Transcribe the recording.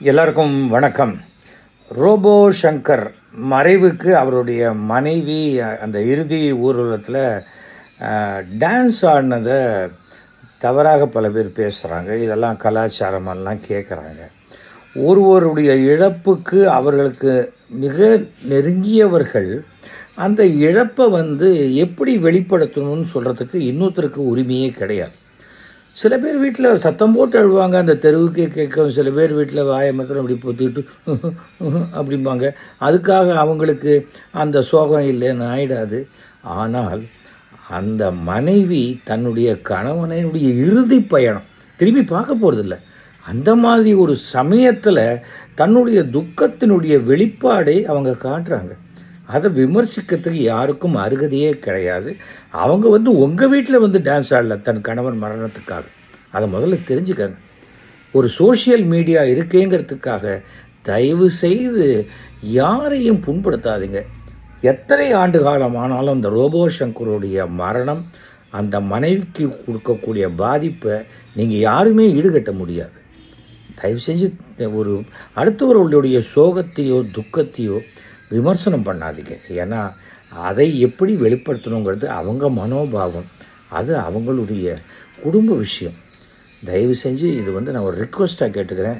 எல்லாருக்கும் வணக்கம். ரோபோ சங்கர் மறைவுக்கு அவருடைய மனைவி அந்த இறுதி ஊர்வலத்தில் டான்ஸ் ஆடினதை தவறாக பல பேர் பேசுகிறாங்க இதெல்லாம் கலாச்சாரமெல்லாம் கேட்குறாங்க ஒருவருடைய இழப்புக்கு அவர்களுக்கு மிக நெருங்கியவர்கள் அந்த இழப்பை வந்து எப்படி வெளிப்படுத்தணும்னு சொல்கிறதுக்கு இன்னொருத்தருக்கு உரிமையே கிடையாது. சில பேர் வீட்டில் சத்தம் போட்டு அழுவாங்க அந்த தெருவுக்கே கேட்கும் சில பேர் வீட்டில் வாயை மாத்திரம் அப்படி பொத்துக்கிட்டு அப்படிம்பாங்க. அதுக்காக அவங்களுக்கு அந்த சோகம் இல்லைன்னு ஆயிடாது. ஆனால் அந்த மனைவி தன்னுடைய கணவனுடைய இறுதி பயணம் திரும்பி பார்க்க போகிறதில்ல அந்த மாதிரி ஒரு சமயத்தில் தன்னுடைய துக்கத்தினுடைய வெளிப்பாடை அவங்க காட்டுறாங்க. அதை விமர்சிக்கிறதுக்கு யாருக்கும் அருகதையே கிடையாது. அவங்க வந்து உங்கள் வீட்டில் வந்து டான்ஸ் ஆடல தன் கணவன் மரணத்துக்காக. அதை முதல்ல தெரிஞ்சுக்கங்க. ஒரு சோஷியல் மீடியா இருக்கேங்கிறதுக்காக தயவு செய்து யாரையும் புண்படுத்தாதீங்க. எத்தனை ஆண்டு காலம் ஆனாலும் அந்த ரோபோ சங்கருடைய மரணம் அந்த மனைவிக்கு கொடுக்கக்கூடிய பாதிப்பை நீங்கள் யாருமே ஈடுகட்ட முடியாது. தயவு செஞ்சு ஒரு அடுத்தவர்களுடைய சோகத்தையோ துக்கத்தையோ விமர்சனம் பண்ணாதீங்க. ஏன்னா அதை எப்படி வெளிப்படுத்தணுங்கிறது அவங்க மனோபாவம். அது அவங்களுடைய குடும்ப விஷயம். தயவு செஞ்சு இது வந்து நான் ஒரு ரிக்வஸ்ட்டாக கேட்டுக்கிறேன்.